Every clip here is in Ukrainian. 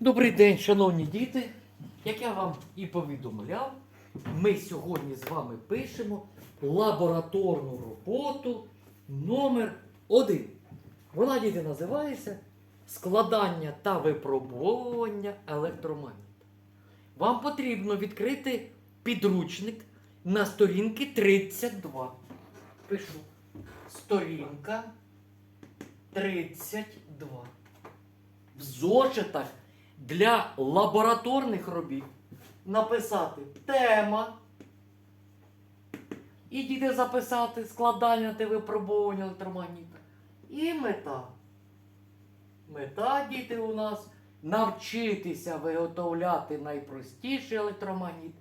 Добрий день, шановні діти. Як я вам і повідомляв, ми сьогодні з вами пишемо лабораторну роботу номер 1 Вона діти називається Складання та випробовування електромагніта. Вам потрібно відкрити підручник на сторінки 32. Пишу. Сторінка 32 в зошитах для лабораторних робіт написати тема. І діти записати складання та випробовування електромагніта. І мета. Мета, діти, у нас навчитися виготовляти найпростіший електромагніт,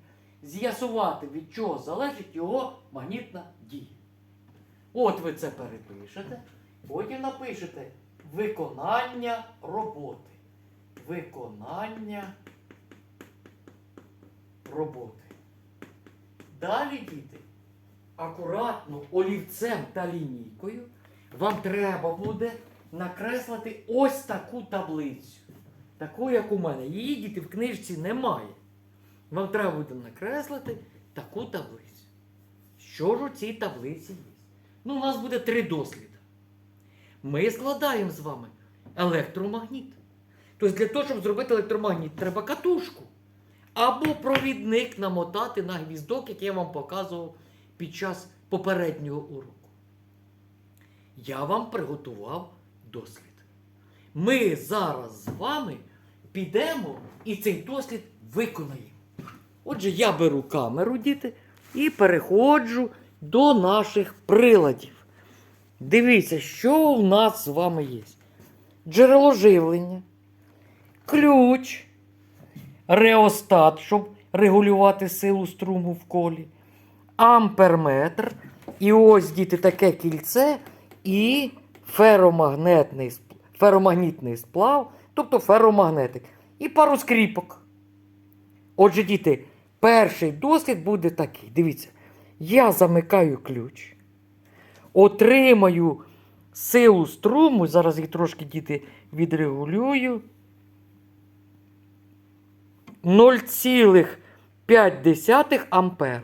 з'ясувати, від чого залежить його магнітна дія. От ви це перепишете, потім напишете виконання роботи. Виконання роботи. Далі, діти, акуратно олівцем та лінійкою вам треба буде накреслити ось таку таблицю. Таку, як у мене. Її діти в книжці немає. Вам треба буде накреслити таку таблицю. Що ж у цій таблиці є? Ну, у нас буде три досліди. Ми складаємо з вами електромагніт. Тобто для того, щоб зробити електромагніт, треба катушку. Або провідник намотати на гвіздок, який я вам показував під час попереднього уроку. Я вам приготував дослід. Ми зараз з вами підемо і цей дослід виконаємо. Отже, я беру камеру, діти, і переходжу до наших приладів. Дивіться, що в нас з вами є. Джерело живлення, ключ, реостат, щоб регулювати силу струму в колі, амперметр. І ось діти таке кільце і феромагнетний, феромагнітний сплав, тобто феромагнетик. І пару скріпок. Отже, діти, перший дослід буде такий. Дивіться, я замикаю ключ отримаю силу струму. Зараз їх трошки діти відрегулюю. 0,5 ампера.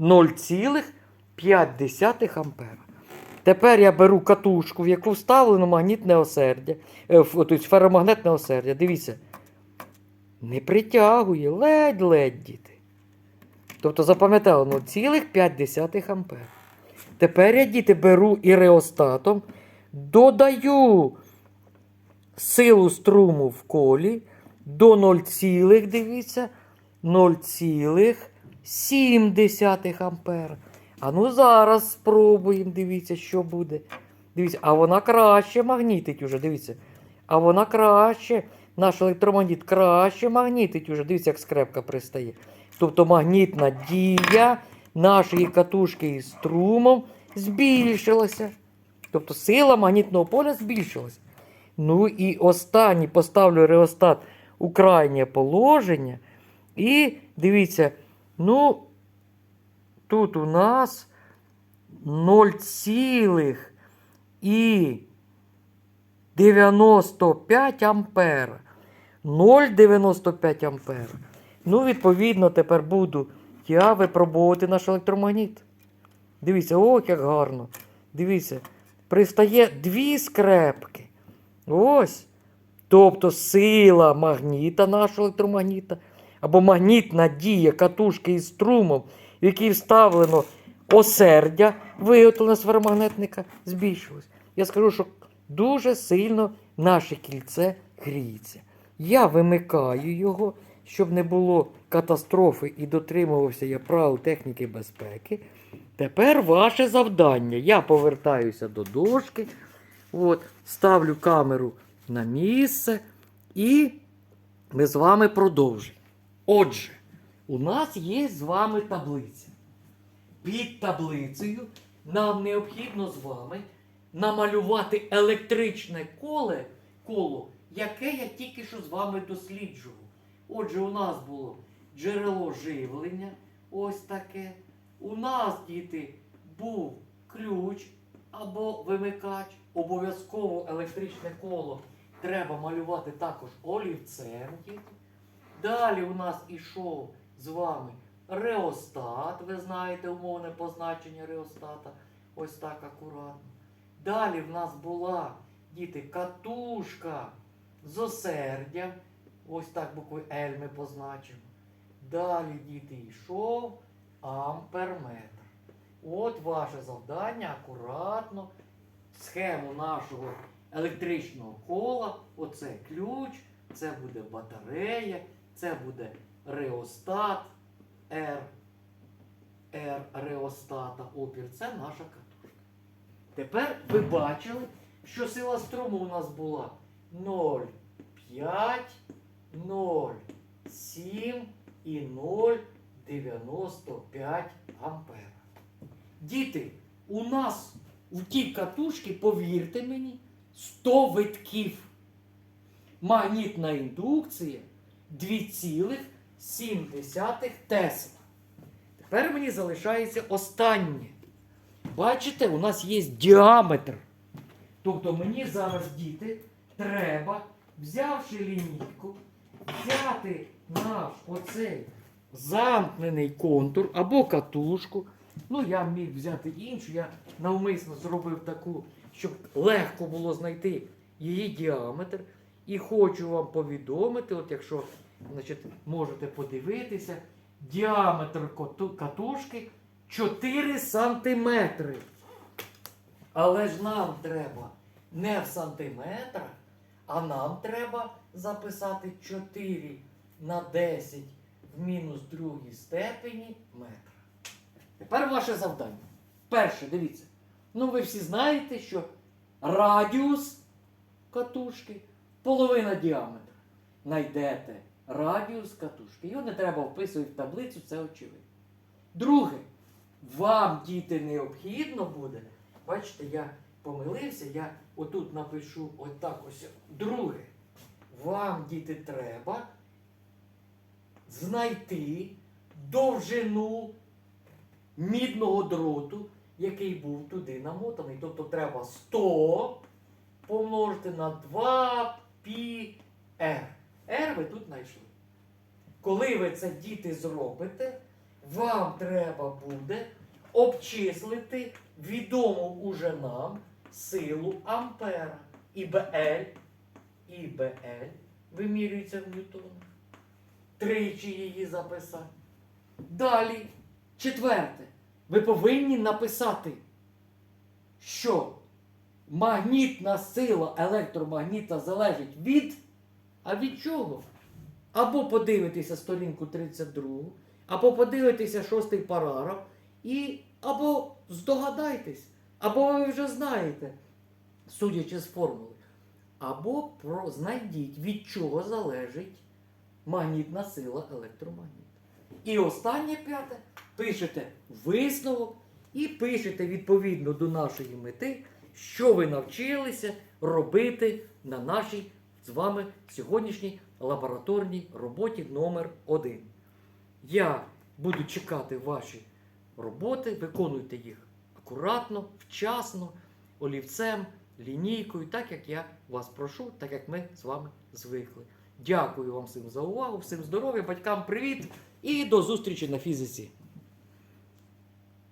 0,5 ампера. Тепер я беру катушку, в яку вставлено магнітне осердя, е, тобто феромагнетне осердя. Дивіться. Не притягує, ледь-ледь діти. Тобто запам'ятали 0,5 ампера. Тепер я діти беру і реостатом, додаю силу струму в колі до 0, дивіться, 0,7 ампера. А ну зараз спробуємо, дивіться, що буде. Дивіться, а вона краще магнітить уже, дивіться. А вона краще, наш електромагніт краще магнітить уже. Дивіться, як скрепка пристає. Тобто магнітна дія нашої катушки із струмом збільшилася. Тобто сила магнітного поля збільшилася. Ну і останній поставлю реостат у крайнє положення. І дивіться, ну, тут у нас 0,95 ампера. 0,95 ампера. Ну, відповідно, тепер буду я випробовувати наш електромагніт. Дивіться, ох, як гарно. Дивіться, пристає дві скрепки. Ось. Тобто сила магніта нашого електромагніта, або магнітна дія катушки із струмом, в якій вставлено осердя, виготовлене з феромагнетника, збільшилось. Я скажу, що дуже сильно наше кільце гріється. Я вимикаю його, щоб не було катастрофи і дотримувався я правил техніки безпеки. Тепер ваше завдання. Я повертаюся до дошки, от, ставлю камеру на місце і ми з вами продовжуємо. Отже, у нас є з вами таблиця. Під таблицею нам необхідно з вами намалювати електричне коле, коло, яке я тільки що з вами досліджував. Отже, у нас було джерело живлення, ось таке. У нас, діти, був ключ або вимикач, обов'язково електричне коло треба малювати також олівцем. Далі у нас ішов з вами реостат. Ви знаєте умовне позначення реостата. Ось так акуратно. Далі в нас була діти катушка з осердям. Ось так букви L ми позначимо. Далі, діти, йшов амперметр. От ваше завдання акуратно схему нашого електричного кола. Оце ключ, це буде батарея, це буде реостат, R, R реостата, опір. Це наша катушка. Тепер ви бачили, що сила струму у нас була 0,5, 0,7 і 0,95 ампера. Діти, у нас у тій катушці, повірте мені, 100 витків. Магнітна індукція 2,7 Тесла. Тепер мені залишається останнє. Бачите, у нас є діаметр. Тобто мені зараз, діти, треба, взявши лінійку, взяти наш оцей замкнений контур або катушку. Ну, я міг взяти іншу, я навмисно зробив таку, щоб легко було знайти її діаметр. І хочу вам повідомити, от якщо значить, можете подивитися, діаметр катушки 4 сантиметри. Але ж нам треба не в сантиметрах, а нам треба записати 4 на 10 в мінус другій степені метра. Тепер ваше завдання. Перше, дивіться. Ну, ви всі знаєте, що радіус катушки половина діаметра. Найдете радіус катушки. Його не треба вписувати в таблицю, це очевидно. Друге, вам, діти, необхідно буде. Бачите, я помилився, я отут напишу отак ось. Друге. Вам, діти, треба знайти довжину мідного дроту, який був туди намотаний. Тобто треба 100 помножити на 2 пі r. R ви тут знайшли. Коли ви це діти зробите, вам треба буде обчислити відому уже нам силу ампера. І БЛ, і вимірюється в ньютонах. Тричі її записати. Далі, четверте, ви повинні написати, що магнітна сила електромагніта залежить від. А від чого? Або подивитися сторінку 32, або подивитися шостий параграф, і або здогадайтесь, або ви вже знаєте, судячи з формули. Або про, знайдіть, від чого залежить магнітна сила електромагніта. І останнє п'яте, пишете висновок і пишете відповідно до нашої мети, що ви навчилися робити на нашій з вами сьогоднішній лабораторній роботі номер 1 Я буду чекати ваші роботи, виконуйте їх акуратно, вчасно, олівцем, лінійкою, так як я вас прошу, так як ми з вами звикли. Дякую вам всім за увагу, всім здоров'я, батькам привіт і до зустрічі на фізиці.